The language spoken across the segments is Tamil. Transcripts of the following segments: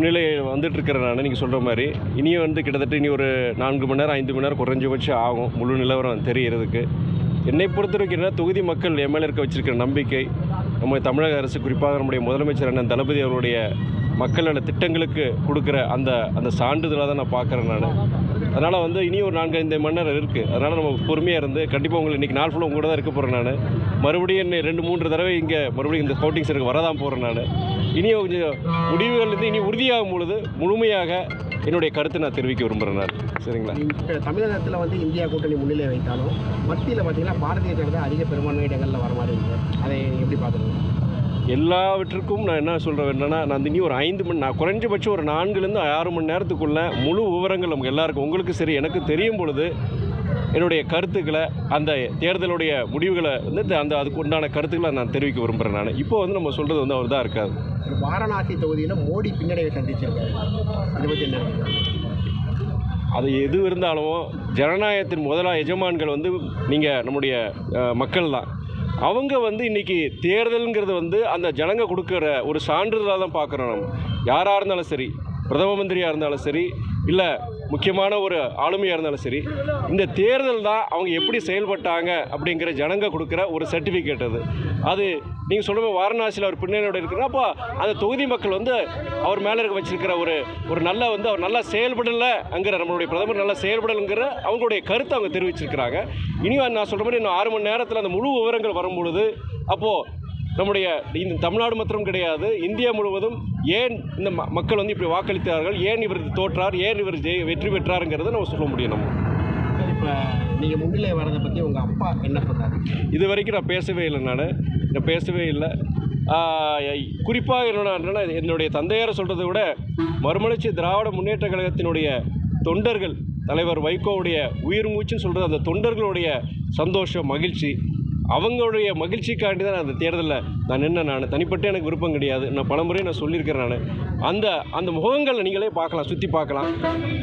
முன்னிலை வந்துட்டு இருக்கிறேன் நான் நீங்கள் சொல்கிற மாதிரி இனியும் வந்து கிட்டத்தட்ட இனி ஒரு நான்கு மணி நேரம் ஐந்து மணி நேரம் குறைஞ்சபட்சம் ஆகும் முழு நிலவரம் தெரிகிறதுக்கு என்னை பொறுத்த வரைக்கும் என்ன தொகுதி மக்கள் எம்எல்ஏ மேலே இருக்க வச்சிருக்கிற நம்பிக்கை நம்ம தமிழக அரசு குறிப்பாக நம்முடைய முதலமைச்சர் அண்ணன் தளபதி அவருடைய மக்களோட திட்டங்களுக்கு கொடுக்குற அந்த அந்த சான்றிதழாக தான் நான் பார்க்குறேன் நான். அதனால் வந்து இனி ஒரு நான்கு ஐந்து மணி நேரம் இருக்குது அதனால் நம்ம பொறுமையாக இருந்து கண்டிப்பாக உங்களுக்கு இன்றைக்கி நாள் ஃபுல்லாக உங்க கூட தான் இருக்க போகிறேன் நான். மறுபடியும் இன்னும் ரெண்டு மூன்று தடவை இங்கே மறுபடியும் இந்த ஸ்கவுட்டிங் சருக்கு வரதான் போகிறேன் நான். இனி கொஞ்சம் முடிவுகள் வந்து இனி உறுதியாகும் பொழுது முழுமையாக என்னுடைய கருத்தை நான் தெரிவிக்க விரும்புகிறேன் நான். சரிங்களா? இப்போ தமிழகத்தில் வந்து இந்தியா கூட்டணி முன்னிலை வைத்தாலும் மத்தியில் பார்த்தீங்கன்னா பாரதிய ஜனதா அதிக பெரும்பான்மை இடங்களில் வர மாதிரி இருக்குது அதை எப்படி பார்க்குறீங்க எல்லாவற்றுக்கும் நான் என்ன சொல்கிறேன் என்னன்னா நான் இனி ஒரு ஐந்து மணி நான் குறைஞ்சபட்சம் ஒரு நான்குலேருந்து ஆறு மணி நேரத்துக்குள்ள முழு விவரங்கள் நமக்கு எல்லாருக்கும் உங்களுக்கு சரி எனக்கு தெரியும் பொழுது என்னுடைய கருத்துக்களை அந்த தேர்தலுடைய முடிவுகளை வந்து அந்த அதுக்கு உண்டான கருத்துக்களை நான் தெரிவிக்க விரும்புகிறேன் நான். இப்போ வந்து நம்ம சொல்கிறது வந்து அவர் தான் இருக்காது வாரணாசி தொகுதியில் மோடி பின்னடைவை சந்திச்சிருக்காரு. அதை எது இருந்தாலும் ஜனநாயகத்தின் முதலா எஜமான்கள் வந்து நீங்கள் நம்முடைய மக்கள் தான் அவங்க வந்து இன்றைக்கி தேர்தலுங்கிறது வந்து அந்த ஜனங்க கொடுக்குற ஒரு சான்றிதழாக தான் பார்க்குறோம் நம்ம. யாராக இருந்தாலும் சரி பிரதம மந்திரியாக இருந்தாலும் சரி இல்லை முக்கியமான ஒரு ஆளுமையாக இருந்தாலும் சரி இந்த தேர்தல் தான் அவங்க எப்படி செயல்பட்டாங்க அப்படிங்கிற ஜனங்க கொடுக்குற ஒரு சர்டிஃபிகேட் அது. அது நீங்கள் சொல்கிற வாரணாசியில் அவர் பின்னணியோட இருக்கிற அப்போ அந்த தொகுதி மக்கள் வந்து அவர் மேலே இருக்க வச்சிருக்கிற ஒரு ஒரு நல்ல வந்து அவர் நல்லா செயல்படலைங்கிற நம்மளுடைய பிரதமர் நல்லா செயல்படலைங்கிற அவங்களுடைய கருத்தை அவங்க தெரிவிச்சிருக்கிறாங்க. இனி நான் சொல்கிற மாதிரி இன்னும் ஆறு மணி நேரத்தில் அந்த முழு விவரங்கள் வரும்பொழுது அப்போது நம்முடைய இந்த தமிழ்நாடு மாத்திரம் கிடையாது இந்தியா முழுவதும் ஏன் இந்த மக்கள் வந்து இப்படி வாக்களித்தார்கள் ஏன் இவர் தோற்றார் ஏன் இவர் ஜெய் வெற்றி பெற்றாருங்கிறத நம்ம சொல்ல முடியும் நம்ம. இப்போ நீங்கள் முன்னிலை வரதை பற்றி உங்கள் அப்பா என்ன சொன்னார்? இது வரைக்கும் நான் பேசவே இல்லை நான். நான் பேசவே இல்லை. குறிப்பாக என்னோட என்னன்னா என்னுடைய தந்தையாரை சொல்கிறத விட மறுமலர்ச்சி திராவிட முன்னேற்ற கழகத்தினுடைய தொண்டர்கள் தலைவர் வைகோவுடைய உயிர் மூச்சுன்னு சொல்கிறது அந்த தொண்டர்களுடைய சந்தோஷம் மகிழ்ச்சி. அவங்களுடைய மகிழ்ச்சிக்காண்டி தான் நான் அந்த தேர்தலில் நான் நின்று நான். தனிப்பட்ட எனக்கு விருப்பம் கிடையாது. நான் பலமுறையும் நான் சொல்லியிருக்கிறேன் நான். அந்த அந்த முகங்களை நீங்களே பார்க்கலாம் சுற்றி பார்க்கலாம்.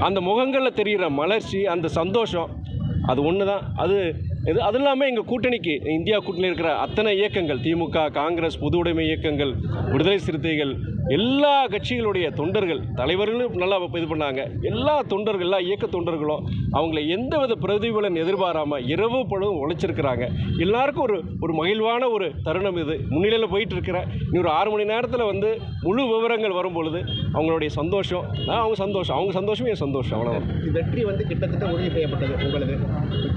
அந்த முகங்களில் தெரிகிற மலர்ச்சி அந்த சந்தோஷம் அது ஒன்று தான் அது இது அது இல்லாமல் எங்கள் கூட்டணிக்கு இந்தியா கூட்டணி இருக்கிற அத்தனை இயக்கங்கள் திமுக காங்கிரஸ் பொது உடைமை இயக்கங்கள் விடுதலை சிறுத்தைகள் எல்லா கட்சிகளுடைய தொண்டர்கள் தலைவர்களும் நல்லா இது பண்ணாங்க. எல்லா தொண்டர்கள் எல்லா இயக்க தொண்டர்களும் அவங்கள எந்தவித பிரதிபலன் எதிர்பாராமல் இரவு பழுவும் உழைச்சிருக்கிறாங்க. எல்லாருக்கும் ஒரு ஒரு மகிழ்வான ஒரு தருணம் இது. முன்னிலையில் போயிட்டு இருக்கிறேன் இன்னும் ஒரு ஆறு மணி நேரத்தில் வந்து முழு விவரங்கள் வரும் பொழுது அவங்களுடைய சந்தோஷம். நான் அவங்க சந்தோஷம். அவங்க சந்தோஷமே என் சந்தோஷம் அவ்வளோ வெற்றி வந்து கிட்டத்தட்ட உறுதி செய்யப்பட்டது உங்களுக்கு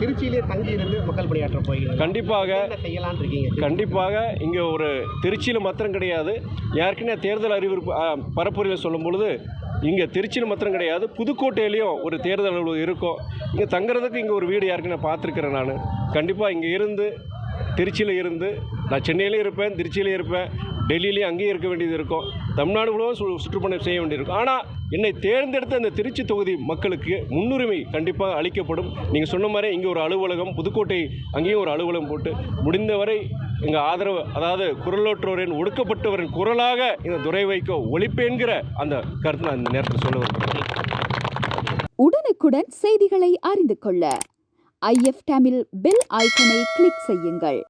திருச்சியிலே தங்கி இருந்து மக்கள் பணியாற்ற போகிறீங்க கண்டிப்பாக. என்ன செய்யலாம்னு இருக்கீங்க? கண்டிப்பாக. இங்கே ஒரு திருச்சியில் மாத்திரம் கிடையாது. ஏற்கனவே தேர்தல் அறிவிப்பு பரப்புரையில் சொல்லும் பொழுது இங்கே திருச்சியில் மாத்திரம் கிடையாது. புதுக்கோட்டையிலையும் ஒரு தேர்தல் அலுவலகம் இருக்கும். இங்கே தங்குறதுக்கு இங்கே ஒரு வீடு ஏற்கனவே பார்த்துருக்கிறேன் நான். கண்டிப்பாக இங்கே இருந்து திருச்சியில் இருந்து நான் சென்னையிலையும் இருப்பேன் திருச்சியிலையும் இருப்பேன். டெல்லியிலையும் அங்கேயும் இருக்க வேண்டியது இருக்கும். தமிழ்நாடு முழுவதும் சு சுற்றுப்பயணம் செய்ய வேண்டியிருக்கும். ஆனால் என்னை தேர்ந்தெடுத்த அந்த திருச்சி தொகுதி மக்களுக்கு முன்னுரிமை கண்டிப்பாக அளிக்கப்படும். நீங்கள் சொன்ன மாதிரி இங்கே ஒரு அலுவலகம் புதுக்கோட்டை அங்கேயும் ஒரு அலுவலகம் போட்டு முடிந்தவரை எங்கள் ஆதரவு அதாவது குரலோற்றோரின் ஒடுக்கப்பட்டவரின் குரலாக இந்த துறை வைக்க ஒழிப்பேன்கிற அந்த கருத்து நான் இந்த நேரத்தில் சொல்ல விரும்புகிறேன். உடனுக்குடன் செய்திகளை அறிந்து கொள்ள ஐஎஃப் தமிழ் பெல் ஐக்கனை கிளிக் செய்யுங்கள்.